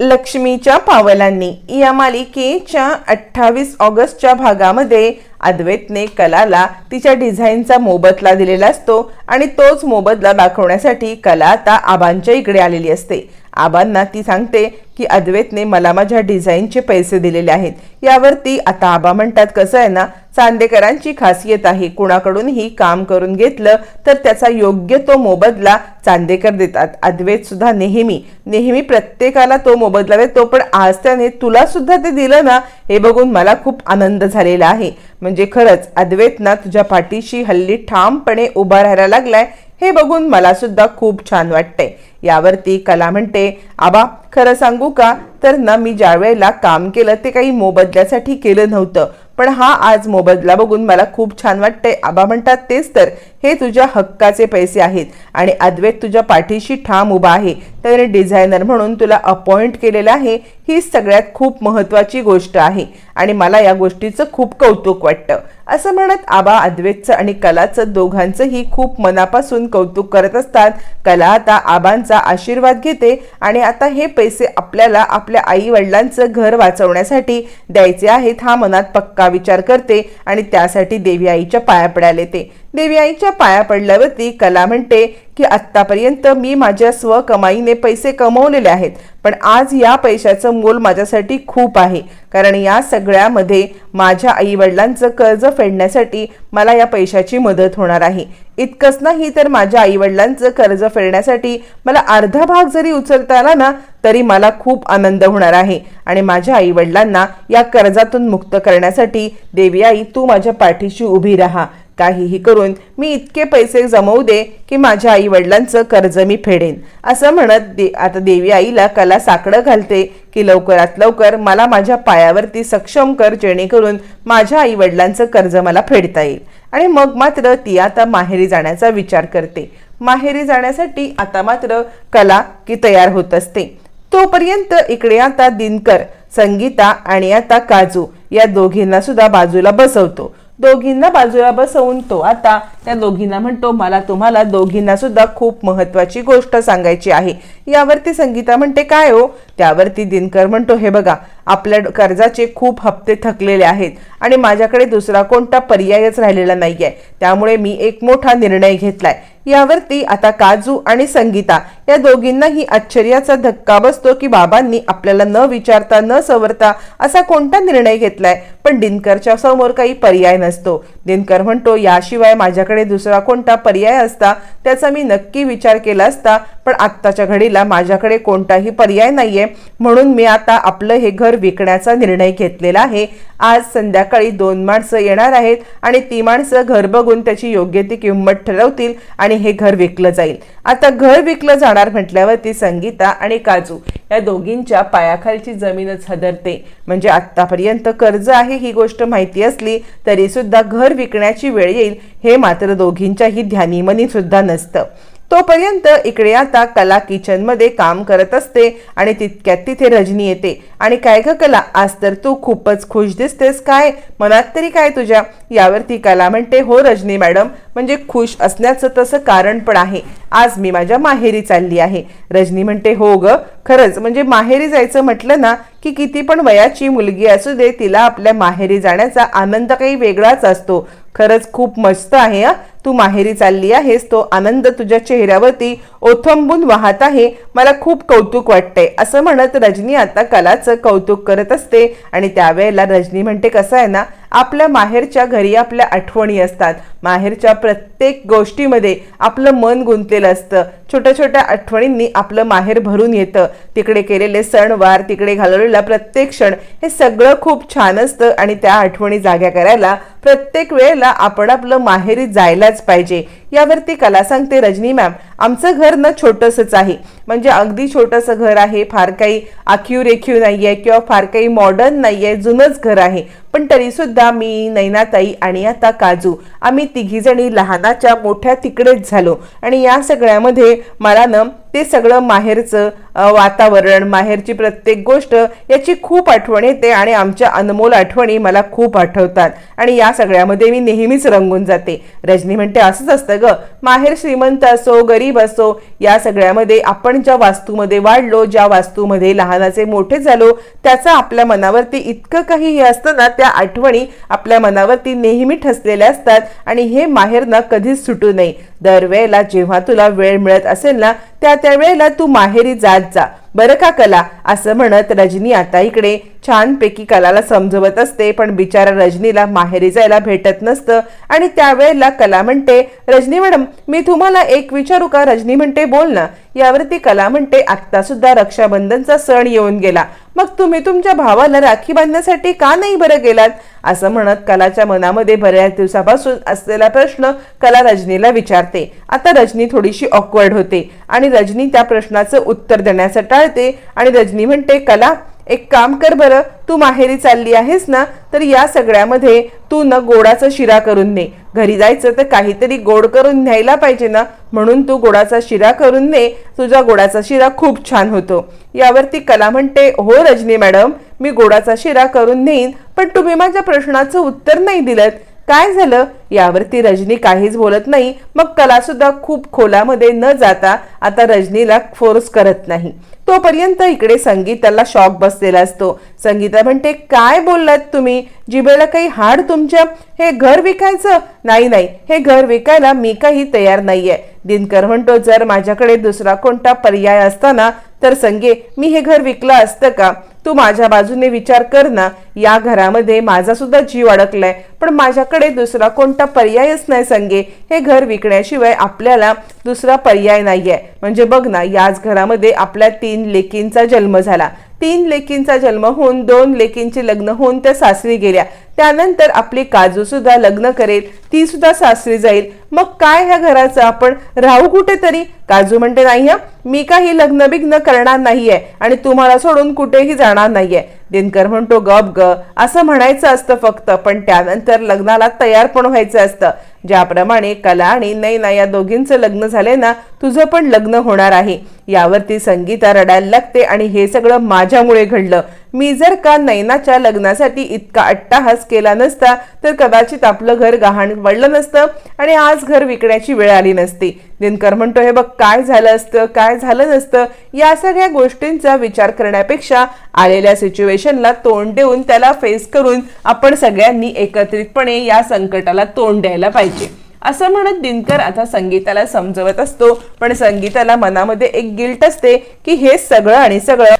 लक्ष्मीच्या पावलांनी या मालिकेच्या अठ्ठावीस ऑगस्टच्या भागामध्ये अद्वैतने कलाला तिच्या डिझाईनचा मोबदला दिलेला असतो आणि तोच मोबदला दाखवण्यासाठी कला आता आबांच्या इकडे आलेली असते. आबांना ती सांगते की अद्वैतने मला माझ्या डिझाईनचे पैसे दिलेले आहेत. यावरती आता आबा म्हणतात कसं आहे ना चांदेकरांची खासियत आहे. कुणाकडूनही काम करून घेतलं तर त्याचा योग्य तो मोबदला चांदेकर देतात. अद्वैत सुद्धा नेहमी नेहमी प्रत्येकाला तो मोबदला देतो. पण आज त्याने तुला सुद्धा ते दिलं ना हे बघून मला खूप आनंद झालेला आहे. म्हणजे खरंच अद्वैतना तुझ्या पाठीशी हल्ली ठामपणे उभा राहायला लागलाय. हे बघून मला सुद्धा खूप छान वाटते. यावरती कला म्हणते आबा खरं सांगू का? तर ना मी ज्या वेळेला काम केलं ते काही मोबदल्यासाठी केलं नव्हतं. पण हा आज मोबदला बघून मला खूप छान वाटतंय आबा म्हणतात तेच तर. हे तुझ्या हक्काचे पैसे आहेत आणि अद्वैत तुझ्या पाठीशी ठाम उभा आहे. तर डिझायनर म्हणून तुला अपॉइंट केलेलं आहे ही सगळ्यात खूप महत्त्वाची गोष्ट आहे आणि मला या गोष्टीचं खूप कौतुक वाटतं. असं म्हणत आबा अद्वैतचं आणि कलाचं दोघांचंही खूप मनापासून कौतुक करत असतात. कला आता आबांचा आशीर्वाद घेते आणि आता हे पैसे आपल्याला आपल्या आई वडिलांचं घर वाचवण्यासाठी द्यायचे आहेत हा मनात पक्का विचार करते आणि त्यासाठी देवी आईच्या पाया पडायला येते. देवी आईच्या पाया पडल्यावरती कला म्हणते की आत्तापर्यंत मी माझ्या स्वकमाईने पैसे कमवलेले आहेत पण आज या पैशाचं मोल माझ्यासाठी खूप आहे. कारण या सगळ्यामध्ये माझ्या आई वडिलांचं कर्ज फेडण्यासाठी मला या पैशाची मदत होणार आहे. इतकंच नाही तर माझ्या आई वडिलांचं कर्ज फेडण्यासाठी मला अर्धा भाग जरी उचलता आला ना तरी मला खूप आनंद होणार आहे. आणि माझ्या आई वडिलांना या कर्जातून मुक्त करण्यासाठी देवी आई तू माझ्या पाठीशी उभी राहा. काहीही करून मी इतके पैसे जमवू दे की माझ्या आई वडिलांचं कर्ज मी फेडेन. असं म्हणत दे आता देवी आईला कला साकडं घालते की लवकरात लवकर मला माझ्या पायावरती सक्षम कर जेणेकरून माझ्या आई वडिलांचं कर्ज मला फेडता येईल. आणि मग मात्र ती आता माहेरी जाण्याचा विचार करते. माहेरी जाण्यासाठी आता मात्र कला की तयार होत असते. तोपर्यंत इकडे आता दिनकर संगीता आणि आता काजू या दोघींना सुद्धा बाजूला बसवतो. दोघींना बाजूला बसवून तो आता त्या दोघींना म्हणतो मला तुम्हाला दोघींना सुद्धा खूप महत्वाची गोष्ट सांगायची आहे. यावरती संगीता म्हणते काय हो? त्यावरती दिनकर म्हणतो हे बघा आपल्या कर्जाचे खूप हप्ते थकलेले आहेत आणि माझ्याकडे दुसरा कोणता पर्यायच राहिलेला नाही आहे त्यामुळे मी एक मोठा निर्णय घेतलाय. यावरती आता काजू आणि संगीता या दोघींनाही आश्चर्याचा धक्का बसतो की बाबांनी आपल्याला न विचारता न सवरता असा कोणता निर्णय घेतलाय? पण दिनकरच्या समोर काही पर्याय नसतो. दिनकर म्हणतो याशिवाय माझ्याकडे दुसरा कोणता पर्याय असता? त्याचा मी नक्की विचार केला असता पण आत्ताच्या घडीला माझ्याकडे कोणताही पर्याय नाहीये. म्हणून मी आता आपलं हे घर विकण्याचा निर्णय घेतलेला आहे. आज संध्याकाळी दोन माणसं येणार आहेत आणि ती माणसं घर बघून त्याची योग्य ती किंमत ठरवतील आणि हे घर विकलं जाईल. आता घर विकलं जाणार म्हटल्यावरती संगीता आणि काजू या दोघींच्या पायाखालची जमीनच हदरते म्हणजे आतापर्यंत कर्ज आहे ही गोष्ट माहिती असली तरी सुद्धा घर विकण्याची वेळ येईल हे मात्र दोघींच्याही ध्यानीमनी सुद्धा नसतं. तोपर्यंत इकडे आता कला किचनमध्ये काम करत असते आणि तितक्यात तिथे रजनी येते. आणि काय ग कला आज तर तू खूपच खुश दिसतेस काय? मनात तरी काय तुझ्या? यावरती कला म्हणते हो रजनी मॅडम म्हणजे खुश असण्याचं तसं कारण पण आहे. आज मी माझ्या माहेरी चालली आहे. रजनी म्हणते हो ग खरंच म्हणजे माहेरी जायचं म्हटलं ना की किती पण वयाची मुलगी असू दे तिला आपल्या माहेरी जाण्याचा आनंद काही वेगळाच असतो. खरंच खूप मस्त आहे हा. तू माहेरी चालली आहेस तो आनंद तुझ्या चेहऱ्यावरती ओथंबून वाहत आहे. मला खूप कौतुक वाटतंय. असं म्हणत रजनी आता कलाचं कौतुक करत असते आणि त्यावेळेला रजनी म्हणते कसं आहे ना आपल्या माहेरच्या घरी आपल्या आठवणी असतात. माहेरच्या प्रत्येक गोष्टीमध्ये आपलं मन गुंतलेलं असतं. छोट्या छोट्या आठवणींनी आपलं माहेर भरून येतं. तिकडे केलेले सणवार तिकडे घालवलेला प्रत्येक क्षण हे सगळं खूप छान असतं आणि त्या आठवणी जाग्या करायला प्रत्येक वेळेला आपण आपलं माहेरी जायलाच पाहिजे. यावरती कला सांगते रजनी मॅम आमचं घर ना छोटंसंच आहे. म्हणजे अगदी छोटंसं घर आहे फार काही आखीव रेखीव नाही आहे किंवा फार काही मॉडर्न नाही आहे जुनंच घर आहे. पण तरीसुद्धा मी नैनाताई आणि आता काजू आम्ही तिघीजणी लहानाच्या मोठ्या तिकडेच झालो. आणि या सगळ्यामध्ये मला ना ते सगळं माहेरचं वातावरण माहेरची प्रत्येक गोष्ट याची खूप आठवण येते आणि आमच्या अनमोल आठवणी मला खूप आठवतात. आणि या सगळ्यामध्ये मी नेहमीच रंगून जाते. रजनी म्हणते असंच असतं ग. माहेर श्रीमंत असो गरीब असो या सगळ्यामध्ये आपण ज्या वास्तूमध्ये वाढलो ज्या वास्तूमध्ये लहानाचे मोठे झालो त्याचा आपल्या मनावरती इतकं काही हे असतं ना त्या आठवणी आपल्या मनावरती नेहमी ठसलेल्या असतात आणि हे माहेर ना कधीच सुटू नये. दरवेळेला जेव्हा तुला वेळ मिळत असेल ना त्या त्या वेळेला तू माहेरी जात जा. बरं का कला? असं म्हणत रजनी आता इकडे छानपैकी कलाला समजवत असते पण बिचारा रजनीला माहेरी जायला भेटत नसतं. आणि त्यावेळेला कला म्हणते रजनी मॅडम मी तुम्हाला एक विचारू का? रजनी म्हणते बोल ना. यावरती कला म्हणते आत्ता सुद्धा रक्षाबंधनचा सण येऊन गेला. मग तुम्ही तुमच्या भावाला राखी बांधण्यासाठी का नाही बरं गेलात? असं म्हणत कलाच्या मनामध्ये बऱ्याच दिवसापासून असलेला प्रश्न कला रजनीला विचारते. आता रजनी थोडीशी ऑकवर्ड होते आणि रजनी त्या प्रश्नाचं उत्तर देण्यासाठी टाळते आणि रजनी म्हणते कला एक काम कर बरं तू माहेरी चालली आहेस ना तर या सगळ्यामध्ये तू न गोडाचा शिरा करून ने. घरी जायचं तर काहीतरी गोड करून न्यायला पाहिजे ना म्हणून तू गोडाचा शिरा करून ने. तुझा गोडाचा शिरा खूप छान होतो. यावरती कला म्हणते हो रजनी मॅडम मी गोडाचा शिरा करून नेईन पण तुम्ही माझ्या प्रश्नाचं उत्तर नाही दिलं काय झालं? यावरती रजनी काहीच बोलत नाही. मग कला सुद्धा खूप खोलामध्ये न जाता आता रजनीला फोर्स करत नाही. तोपर्यंत इकडे संगीताला शॉक बसलेला असतो. संगीता म्हणते काय बोललात तुम्ही? जिबेला काही हाड तुमच्या? हे घर विकायचं? नाही नाही. हे घर विकायला मी काही तयार नाहीये. दिनकर म्हणतो जर माझ्याकडे दुसरा कोणता पर्याय असताना तर संगे मी हे घर विकलं असतं का? तू माझ्या बाजूने विचार कर ना. या घरामध्ये माझा सुद्धा जीव अडकलाय. पण माझ्याकडे दुसरा कोणता पर्यायच नाही संगे. हे घर विकण्याशिवाय आपल्याला दुसरा पर्याय नाहीये. म्हणजे बघ ना याच घरामध्ये आपल्या तीन लेकींचा जन्म झाला. तीन लेकींचा जन्म होऊन दोन लेकींचे लग्न होऊन त्या सासरी गेल्या. त्यानंतर आपली काजू सुद्धा लग्न करेल ती सुद्धा सासरी जाईल. मग काय ह्या घराचं आपण? राहू कुठेतरी? काजू म्हणते नाही मी काही लग्न बिग्न करणार नाहीये आणि तुम्हाला सोडून कुठेही जाणार नाहीये. दिनकर म्हणतो गप ग. असं म्हणायचं असतं फक्त पण त्यानंतर लग्नाला तयार पण व्हायचं असतं. ज्याप्रमाणे कला आणि नैना या दोघींचं लग्न झाले ना तुझं पण लग्न होणार आहे. यावरती संगीता रडायला लागते आणि हे सगळं माझ्यामुळे घडलं. मी जर का नैनाच्या लग्नासाठी इतका अट्टाहास केला नसता तर कदाचित आपलं घर गहाण पडलं नसतं आणि आज घर विकण्याची वेळ आली नसती. दिनकर म्हणतो हे बघ काय झालं असतं काय झालं नसतं? या सगळ्या गोष्टींचा विचार करण्यापेक्षा आलेल्या सिच्युएशनला तोंड देऊन त्याला फेस करून आपण सगळ्यांनी एकत्रितपणे या संकटाला तोंड द्यायला पाहिजे. असं म्हणत दिनकर आता संगीताला समजवत असतो पण संगीताला मनामध्ये एक गिल्ट असते की हे सगळं आणि सगळं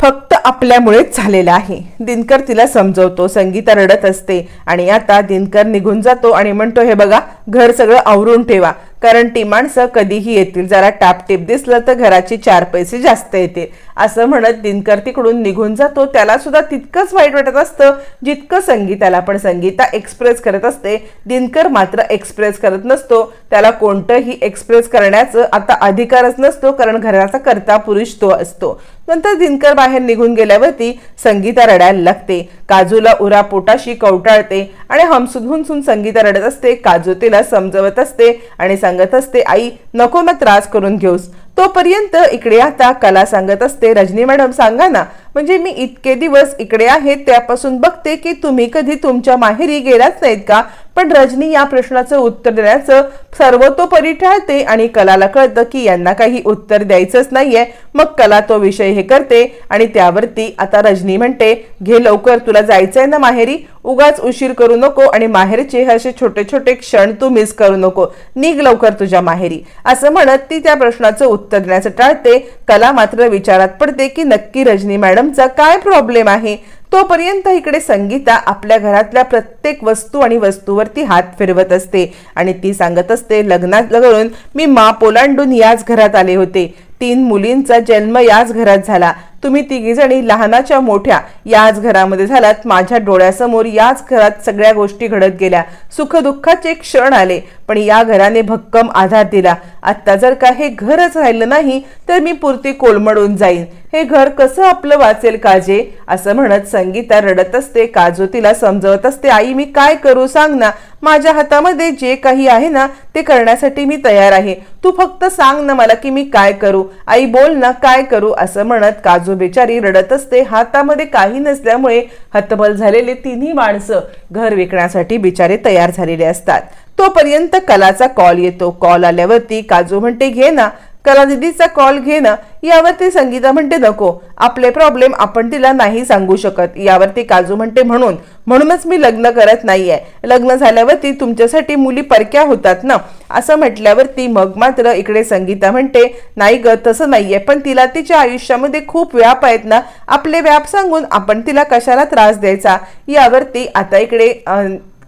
फक्त आपल्यामुळेच झालेलं आहे. दिनकर तिला समजवतो संगीता रडत असते आणि आता दिनकर निघून जातो आणि म्हणतो हे बघा घर सगळं आवरून ठेवा कारण ती माणसं कधीही येतील. जरा टापटीप दिसलं तर घराचे चार पैसे जास्त येतील. असं म्हणत दिनकर तिकडून निघून जातो. त्याला सुद्धा तितकंच वाईट वाटत असतं जितकं संगीताला पण. संगीता एक्सप्रेस करत असते. दिनकर मात्र एक्सप्रेस करत नसतो. त्याला कोणतंही एक्सप्रेस करण्याचं आता अधिकारच नसतो कारण घराचा करता पुरुष तो असतो. नंतर दिनकर बाहेर निघून गेल्यावरती संगीता रडायला लागते. काजूला उरा पोटाशी कवटाळते आणि हमसून हुनसून संगीता रडत असते. काजू तिला समजवत असते आणि सांगत असते आई नको ना त्रास करून घेऊस. तोपर्यंत इकडे आता कला सांगत असते रजनी मॅडम सांगा ना म्हणजे मी इतके दिवस इकडे आहे त्यापासून बघते की तुम्ही कधी तुमच्या माहेरी गेलाच नाहीत का? पण रजनी या प्रश्नाचं उत्तर देण्याचं सर्वतोपरी ठरते आणि कलाला कळतं की यांना काही उत्तर द्यायचंच नाहीये. मग कला तो विषय हे करते आणि त्यावरती आता रजनी म्हणते घे लवकर तुला जायचंय ना माहेरी? उगाच उशीर करू नको आणि माहेरचे असे छोटे छोटे क्षण तू मिस करू नको. निघ लवकर तुझ्या माहेरी. असं म्हणत ती त्या प्रश्नाचं उत्तर देण्याचं टाळते. कला मात्र विचारात पडते की नक्की रजनी मॅडमचा काय प्रॉब्लेम आहे? तोपर्यंत इकडे संगीता आपल्या घरातल्या प्रत्येक वस्तू आणि वस्तूवरती हात फिरवत असते. आणि ती सांगत असते लग्नात करून मी मा पोलांडून याच घरात आले होते. तीन मुलींचा जन्म याच घरात झाला. तुम्ही तिघी जणी लहानाच्या मोठ्या याच घरामध्ये झालात. माझ्या डोळ्यासमोर याच घरात सगळ्या गोष्टी घडत गेल्या. सुखदुःखाचे क्षण आले पण या घराने भक्कम आधार दिला. आत्ता जर का हे घरच राहिलं नाही तर मी पुरती कोलमडून जाईन. हे घर कसं आपलं वाचेल काजे? असं म्हणत संगीता रडत असते काजू तिला समजवत असते आई मी काय करू? सांग ना. माझ्या हातामध्ये जे काही आहे ना ते करण्यासाठी मी तयार आहे. तू फक्त सांग ना मला की मी काय करू? आई बोल ना काय करू? असं म्हणत काजू बेचारी रडत असते हातामध्ये काही नसल्यामुळे हतबल झालेले तिन्ही माणसं घर विकण्यासाठी बिचारे तयार झालेले असतात. तोपर्यंत कलाचा कॉल येतो. कॉल आल्यावरती काजू म्हणते घे ना कलानिधीचा कॉल घे ना यावरती संगीता म्हणते नको आपले प्रॉब्लेम आपण तिला नाही सांगू शकत. यावरती काजू म्हणते म्हणून. म्हणूनच मी लग्न करत नाहीये. लग्न झाल्यावरती तुमच्यासाठी मुली परक्या होतात ना? असं म्हटल्यावरती मग मात्र इकडे संगीता म्हणते नाही ग तसं नाहीये. पण तिला तिच्या आयुष्यामध्ये खूप व्याप आहेत ना. आपले व्याप सांगून आपण तिला कशाला त्रास द्यायचा? यावरती आता इकडे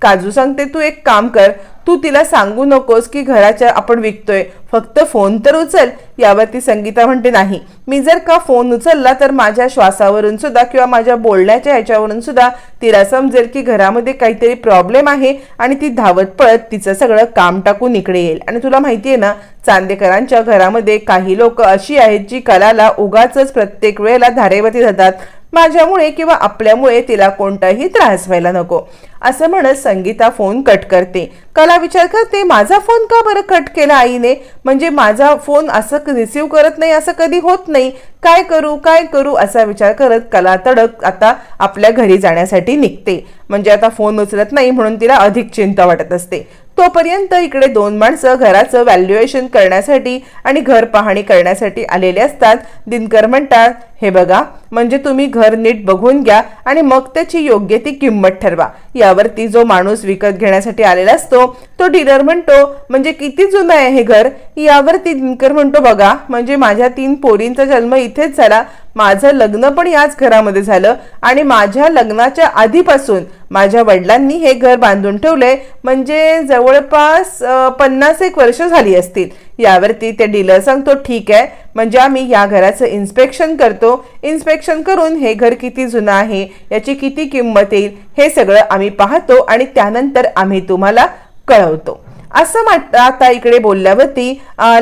काजू सांगते तू एक काम कर. तू तिला सांगू नकोस की घराच्या आपण विकतोय. फक्त फोन तर उचल. यावरती संगीता म्हणते नाही. मी जर का फोन उचलला तर माझ्या श्वासावरून सुद्धा किंवा माझ्या बोलण्याच्या ह्याच्यावरून सुद्धा तिला समजेल की घरामध्ये काहीतरी प्रॉब्लेम आहे आणि ती धावत पळत तिचं सगळं काम टाकून इकडे येईल. आणि तुला माहिती आहे ना चांदेकरांच्या घरामध्ये काही लोक अशी आहेत जी कलाला उगाच प्रत्येक वेळेला धारेवरती जातात माझ्यामुळे किंवा आपल्यामुळे तिला कोणताही त्रास व्हायला नको. असं म्हणत संगीता फोन कट करते. कला विचार करते माझा फोन का बरं कट केला आईने? म्हणजे माझा फोन असं रिसीव करत नाही असं कधी होत नाही. काय करू काय करू असा विचार करत कला तडक आता आपल्या घरी जाण्यासाठी निघते. म्हणजे आता फोन उचलत नाही म्हणून तिला अधिक चिंता वाटत असते. तोपर्यंत इकडे दोन माणसं घराचं व्हॅल्युएशन करण्यासाठी आणि घर पाहणी करण्यासाठी आलेले असतात. दिनकर म्हणतात हे बघा म्हणजे तुम्ही घर नीट बघून घ्या आणि मग त्याची योग्य ती किंमत ठरवा. यावरती जो माणूस विकत घेण्यासाठी आलेला असतो तो डीलर म्हणतो म्हणजे किती जुनं आहे हे घर? यावरती दिनकर म्हणतो बघा म्हणजे माझ्या तीन पोरींचा जन्म इथेच झाला. माझं लग्न पण याच घरामध्ये झालं आणि माझ्या लग्नाच्या आधीपासून माझ्या वडिलांनी हे घर बांधून ठेवलंय. म्हणजे जवळपास पन्नास एक वर्ष झाली असतील. यावरती ते डीलर सांगतो ठीक आहे. म्हणजे आम्ही या घराचं इन्स्पेक्शन करतो. इन्स्पेक्शन करून हे घर किती जुनं आहे याची किती किंमत येईल हे सगळं आम्ही पाहतो आणि त्यानंतर आम्ही तुम्हाला कळवतो. असं आता इकडे बोलल्यावरती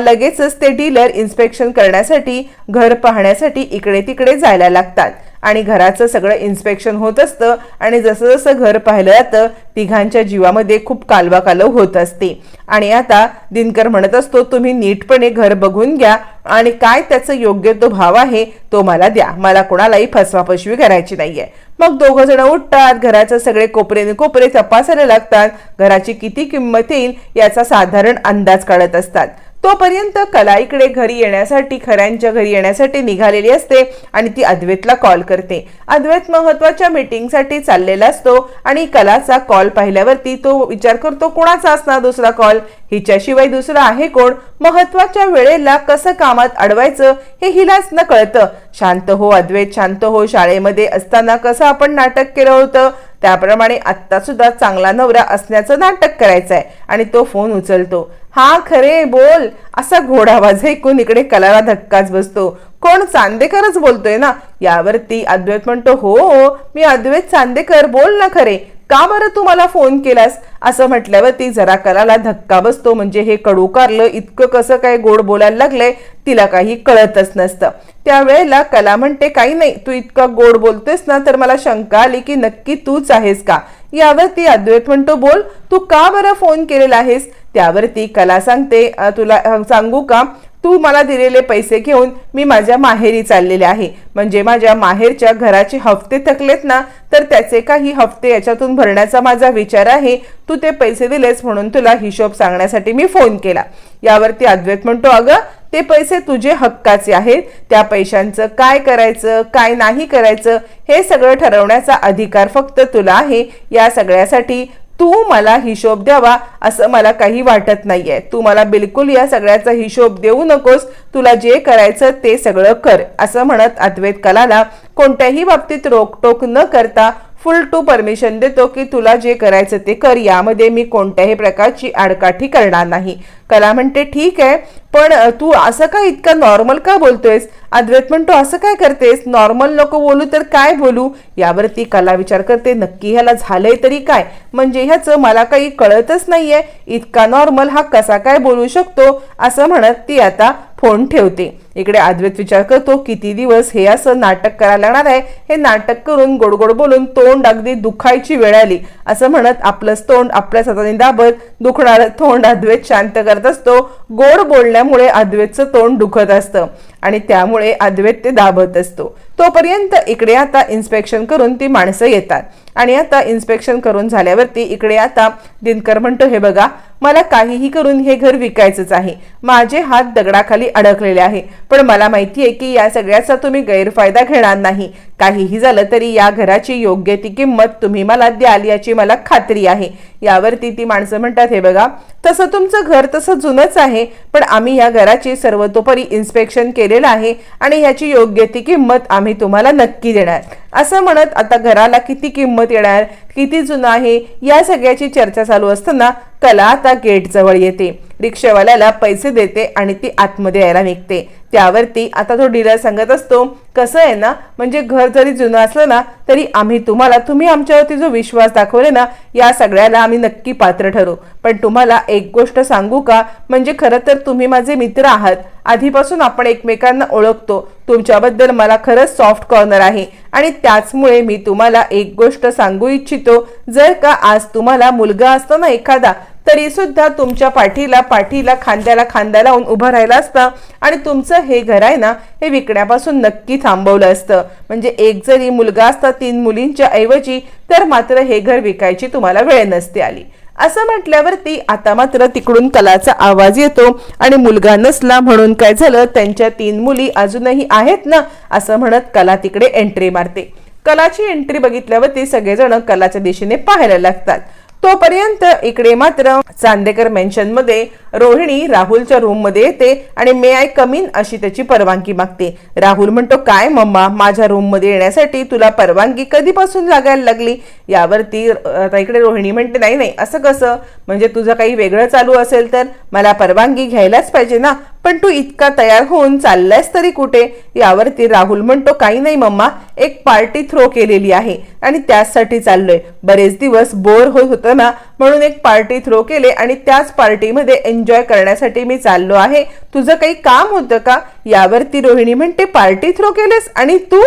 लगेचच ते डीलर इन्स्पेक्शन करण्यासाठी घर पाहण्यासाठी इकडे तिकडे जायला लागतात. आणि घराचं सगळं इन्स्पेक्शन होत असतं. आणि जसं जसं घर पाहिलं जातं तिघांच्या जीवामध्ये खूप कालवाकालव होत असते. आणि आता दिनकर म्हणत असतो तुम्ही नीटपणे घर बघून घ्या आणि काय त्याचं योग्य तो भाव आहे तो मला द्या. मला कोणालाही फसवाफसवी करायची नाहीये. मग दोघं जण उठतात घराचे सगळे कोपरे कोपरे तपासायला लागतात. घराची किती किंमत येईल याचा साधारण अंदाज काढत असतात. तोपर्यंत कला इकडे घरी येण्यासाठी खऱ्यांच्या घरी येण्यासाठी निघालेली असते आणि ती अद्वैतला कॉल करते. अद्वैत महत्त्वाच्या मीटिंगसाठी चाललेला असतो आणि कलाचा कॉल पाहिल्यावरती तो विचार करतो कोणाचा असणार दुसरा कॉल हिच्याशिवाय दुसरा आहे कोण? महत्त्वाच्या वेळेला कसं कामात अडवायचं? हे हिलाच न कळतं. शांत हो अद्वैत शांत हो. शाळेमध्ये असताना कसं आपण नाटक केलं होतं? त्याप्रमाणे आत्ता सुद्धा चांगला नवरा असण्याचं नाटक करायचं आहे आणि तो फोन उचलतो. हा खरे बोल असा घोड आवाज ऐकून इकडे कलाला धक्काच बसतो. कोण चांदेकरच बोलतोय ना? यावरती अद्वैत म्हणतो हो हो मी अद्वैत चांदेकर बोल ना खरे. का बरं तू मला फोन केलास? असं म्हटल्यावरती जरा कलाला धक्का बसतो म्हणजे हे कडू कारलं इतकं कसं काय गोड बोलायला लागलंय तिला काही कळतच नसतं. त्यावेळेला कला म्हणते काही नाही तू इतका गोड बोलतोयस ना तर मला शंका आली की नक्की तूच आहेस का? यावरती अद्वैत म्हणतो बोल तू का बरं फोन केलेला आहेस? त्यावरती कला सांगते. तुला सांगू का? तू मला दिलेले पैसे घेऊन मी माझ्या माहेरी चाललेले आहे. म्हणजे माझ्या माहेरच्या घराचे हफ्ते थकलेत ना तर त्याचे काही हफ्ते याच्यातून भरण्याचा माझा विचार आहे. तू ते पैसे दिलेस म्हणून तुला हिशोब सांगण्यासाठी मी फोन केला. यावरती अद्वैत म्हणतो अगं ते पैसे तुझे हक्काचे आहेत. त्या पैशांचं काय करायचं काय नाही करायचं हे सगळं ठरवण्याचा अधिकार फक्त तुला आहे. या सगळ्यासाठी तू मला हिशोब द्यावा असं मला काही वाटत नाहीये. तू मला बिलकुल या सगळ्याचा हिशोब देऊ नकोस. तुला जे करायचं ते सगळं कर असं म्हणत अद्वैत कलाला कोणत्याही बाबतीत रोकटोक न करता फुल टू परमिशन देतो की तुला जे करायचं ते कर. यामध्ये मी कोणत्याही प्रकारची आडकाठी करणार नाही. कला म्हणते ठीक आहे पण तू असं काय इतका नॉर्मल का बोलतोयस? अद्वैत म्हणतो असं काय करतेस? नॉर्मल नको बोलू तर काय बोलू? यावरती कला विचार करते नक्की ह्याला झालंय तरी काय? म्हणजे ह्याचं मला काही कळतच नाहीये. इतका नॉर्मल हा कसा काय बोलू शकतो? असं म्हणत ती आता फोन ठेवते. इकडे अद्वैत विचार करतो किती दिवस हे असं नाटक करायला लागणार आहे. हे नाटक करून गोड गोड बोलून तोंड अगदी दुखायची वेळ आली. असं म्हणत आपलंच तोंड आपल्याच हाताने दाबत दुखणारं तोंड अद्वैत शांत करत असतो. गोड बोलण्यामुळे अद्वैतचं तोंड दुखत असतं आणि त्यामुळे अद्वैत ते दाबत असतो. तोपर्यंत इकडे आता इन्स्पेक्शन करून ती माणसं येतात. आणि आता इन्स्पेक्शन करून झाल्यावरती इकडे आता दिनकर म्हणतो हे बघा मला काहीही करून हे घर विकायचंच आहे. माझे हात दगडाखाली अडकलेले आहे. पण मला माहिती आहे की या सगळ्याचा तुम्ही गैरफायदा घेणार नाही. काहीही झालं तरी या घराची योग्य ती किंमत तुम्ही मला द्याल याची मला खात्री आहे. यावरती ती माणसं म्हणतात हे बघा तसं तुमचं घर तसं जुनंच आहे पण आम्ही या घराची सर्वतोपरी इन्स्पेक्शन केलेलं आहे आणि ह्याची योग्य ती किंमत आम्ही तुम्हाला नक्की देणार. असं म्हणत आता घराला किती किंमत येणार किती जुनं आहे या सगळ्याची चर्चा चालू असताना कला आता गेटजवळ येते. रिक्षावाल्याला पैसे देते आणि ती आतमध्ये यायला निघते. त्यावरती आता तो डीलर सांगत असतो कसं आहे ना म्हणजे घर जरी जुनं असलं ना तरी आम्ही तुम्हाला तुम्ही आमच्यावरती जो विश्वास दाखवले ना या सगळ्याला आम्ही नक्की पात्र ठरू पण तुम्हाला एक गोष्ट सांगू का म्हणजे खरं तर तुम्ही माझे मित्र आहात. आधीपासून आपण एकमेकांना ओळखतो. तुमच्याबद्दल मला खरंच सॉफ्ट कॉर्नर आहे. आणि त्याचमुळे मी तुम्हाला एक गोष्ट सांगू इच्छितो. जर का आज तुम्हाला मुलगा असतो ना एखादा तरी सुद्धा तुमच्या पाठीला पाठीला खांद्याला खांद्या लावून उभं राहिलं असतं. आणि तुमचं हे घर आहे ना हे विकण्यापासून नक्की थांबवलं असतं. म्हणजे एक जरी मुलगा असता तीन मुलींच्या ऐवजी तर मात्र हे घर विकायची तुम्हाला वेळ नसते आली. असं म्हटल्यावरती आता मात्र तिकडून कलाचा आवाज येतो आणि मुलगा नसला म्हणून काय झालं? त्यांच्या तीन मुली अजूनही आहेत ना? असं म्हणत कला तिकडे एंट्री मारते. कलाची एंट्री बघितल्यावरती सगळेजण कलाच्या दिशेने पाहायला लागतात. तोपर्यंत इकडे मात्र चांदेकर मेन्शनमध्ये रोहिणी राहुलच्या रूममध्ये येते आणि मे आय कमीन अशी त्याची परवानगी मागते. राहुल म्हणतो काय मम्मा माझ्या रूममध्ये येण्यासाठी तुला परवानगी कधीपासून लागायला लागली? यावरती आता इकडे रोहिणी म्हणते नाही नाही असं कसं? म्हणजे तुझं काही वेगळं चालू असेल तर मला परवानगी घ्यायलाच पाहिजे ना. पण तू इतका तयार होऊन चाललायस तरी कुठे? यावरती राहुल म्हणतो काही नाही मम्मा एक पार्टी थ्रो केलेली आहे आणि त्याचसाठी चाललोय. बरेच दिवस बोर होत होतं ना म्हणून एक पार्टी थ्रो केले आणि त्याच पार्टीमध्ये एन्जॉय करण्यासाठी मी चाललो आहे. तुझं काही काम होतं का? यावरती रोहिणी म्हणते पार्टी थ्रो केलेस आणि तू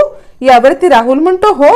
यावरती राहुल म्हणतो हो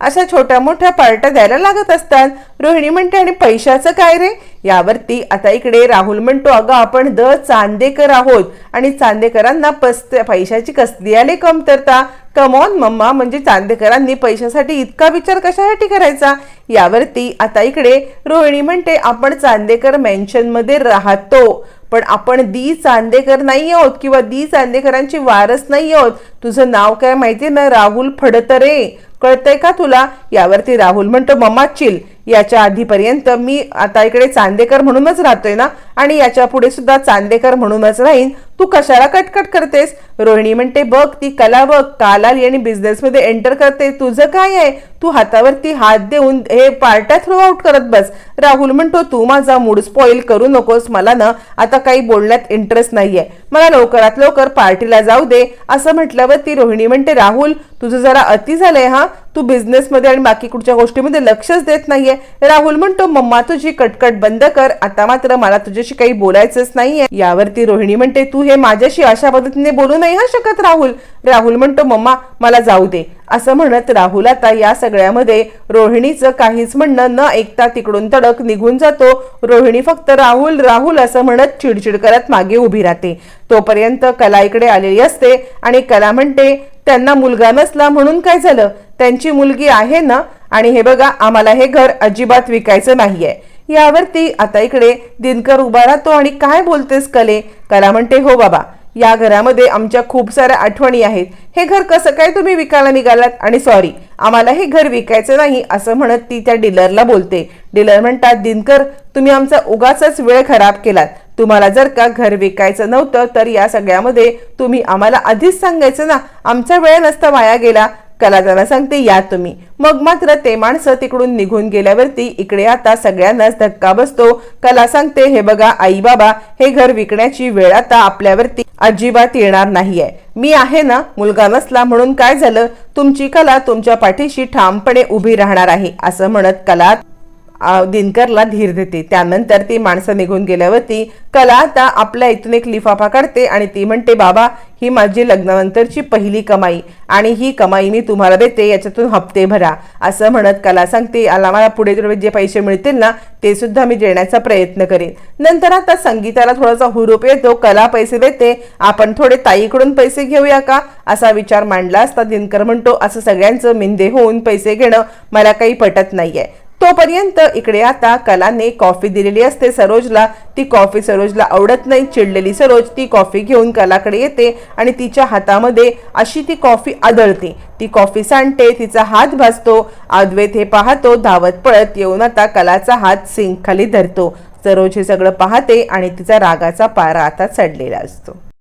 अशा छोट्या मोठ्या पार्ट्या द्यायला लागत असतात. रोहिणी म्हणते आणि पैशाचं काय रे? यावरती आता इकडे राहुल म्हणतो अगं आपण द चांदेकर आहोत आणि चांदेकरांना पस्त पैशाची कसली आली कमतरता कमॉन मम्मा म्हणजे चांदेकरांनी पैशासाठी इतका विचार कशासाठी करायचा? यावरती आता इकडे रोहिणी म्हणते आपण चांदेकर मेन्शनमध्ये राहतो. पण आपण दी चांदेकर नाही आहोत किंवा दी चांदेकरांची वारस नाही आहोत. तुझं नाव काय माहिती ना? राहुल फडतरे. कळतंय का तुला? यावरती राहुल म्हणतो मम्मा चिल. याच्या आधीपर्यंत मी आता इकडे चांदेकर म्हणूनच राहतोय ना? आणि याच्यापुढे सुद्धा चांदेकर म्हणूनच राहीन. तू कशाला कटकट करतेस? रोहिणी म्हणते बघ ती कला बघ. कालाल आणि बिझनेसमध्ये एंटर करते. तुझं काय आहे? तू हातावरती हात देऊन हे पार्ट्या थ्रो आउट करत बस. राहुल म्हणतो तू माझा मूड स्पॉइल करू नकोस. मला ना आता काही बोलण्यात इंटरेस्ट नाहीये. मला लवकरात लवकर पार्टीला जाऊ दे. असं म्हटल्यावर ती रोहिणी म्हणते राहुल तुझं जरा अति झालंय हा? तू बिझनेसमध्ये आणि बाकी कुठच्या गोष्टीमध्ये लक्षच देत नाहीये. राहुल म्हणतो मम्मा तुझी कटकट बंद कर. आता मात्र मला तुझ्याशी काही बोलायचंच नाहीये. यावरती रोहिणी म्हणते तू हे माझ्याशी अशा पद्धतीने बोलू नाही हा शकत राहुल. राहुल म्हणतो मम्मा मला जाऊ दे. असं म्हणत राहुल आता या सगळ्यामध्ये रोहिणीचं काहीच म्हणणं न ऐकता तिकडून तडक निघून जातो. रोहिणी फक्त राहुल राहुल असं म्हणत चिडचिड करत मागे उभी राहते. तोपर्यंत कला इकडे आलेली असते आणि कला म्हणते त्यांना मुलगा नसला म्हणून काय झालं? त्यांची मुलगी आहे ना? आणि हे बघा आम्हाला हे घर अजिबात विकायचं नाहीये. यावरती आता इकडे दिनकर उभा राहतो आणि काय बोलतेस कले? कला म्हणते हो बाबा या घरामध्ये आमच्या खूप साऱ्या आठवणी आहेत. हे घर कसं काय तुम्ही विकायला निघालात? आणि सॉरी आम्हाला हे घर विकायचं नाही असं म्हणत ती त्या डीलरला बोलते. डीलर म्हणतात दिनकर तुम्ही आमचा उगाच वेळ खराब केलात. तुम्हाला जर का घर विकायचं नव्हतं तर या सगळ्यामध्ये तुम्ही आम्हाला आधीच सांगायचं ना आमचा वेळ नसता वाया गेला. कला सांगते या तुम्ही. मग मात्र ते माणसं तिकडून निघून गेल्यावरती इकडे आता सगळ्यांनाच धक्का बसतो. कला सांगते हे बघा आई बाबा हे घर विकण्याची वेळ आता आपल्यावरती अजिबात येणार नाहीये. मी आहे ना मुलगा नसला म्हणून काय झालं? तुमची कला तुमच्या पाठीशी ठामपणे उभी राहणार आहे असं म्हणत कला दिनकरला धीर देते. त्यानंतर ती माणसं निघून गेल्यावरती कला आता आपल्या इथून एक लिफाफा काढते आणि ती म्हणते बाबा ही माझी लग्नानंतरची पहिली कमाई आणि ही कमाई मी तुम्हाला देते याच्यातून हप्ते भरा. असं म्हणत कला सांगते आला मला पुढे जे पैसे मिळतील ना ते सुद्धा मी देण्याचा प्रयत्न करेन. नंतर आता संगीताला थोडासा हुरूप येतो कला पैसे देते आपण थोडे ताईकडून पैसे घेऊया का? असा विचार मांडला असता दिनकर म्हणतो असं सगळ्यांचं मिंदे होऊन पैसे घेणं मला काही पटत नाहीये. तोपर्यंत इकडे आता कलाने कॉफी दिलेली असते सरोजला. ती कॉफी सरोजला आवडत नाही. चिडलेली सरोज ती कॉफी घेऊन कलाकडे येते आणि तिच्या हातामध्ये अशी ती कॉफी आदळते. ती कॉफी सांडते तिचा हात भाजतो अद्वैत हे पाहतो धावत पळत येऊन आता कलाचा हात सिंक खाली धरतो. सरोज हे सगळं पाहते आणि तिचा रागाचा पारा आता चढलेला असतो.